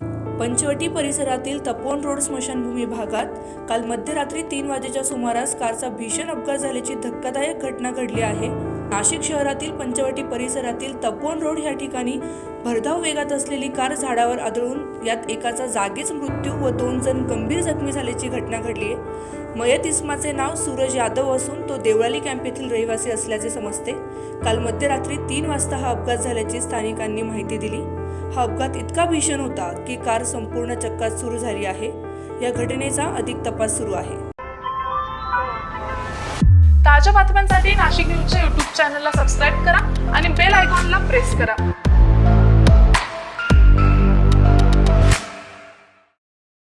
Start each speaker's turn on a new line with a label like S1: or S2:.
S1: पंचवटी परिसरातील तपोन रोड स्मशानभूमी भागात काल मध्यरात्री तीन वाजेच्या सुमारास कारचा भीषण अपघात झाल्याची धक्कादायक घटना घडली आहे. नाशिक शहरातील पंचवटी परिसरातील तपोन रोड या ठिकाणी भरधाव वेगात असलेली कार झाडावर आदळून यात एकाचा जागीच मृत्यू व दोन जण गंभीर जखमी झाल्याची घटना घडली आहे. मयत इस्माचे नाव सूरज यादव असून तो देवळाली कॅम्प येथील रहिवासी असल्याचे समजते. काल मध्यरात्री तीन वाजता हा अपघात झाल्याची स्थानिकांनी माहिती दिली. हा अपघात इतका भीषण होता की कार संपूर्ण चक्कात सुरू झाली आहे. या घटनेचा अधिक तपास सुरू आहे.
S2: ताज्या बातम्यांसाठी नाशिक न्यूजच्या युट्यूब चॅनलला सबस्क्राईब करा आणि बेल आयकॉनला प्रेस करा.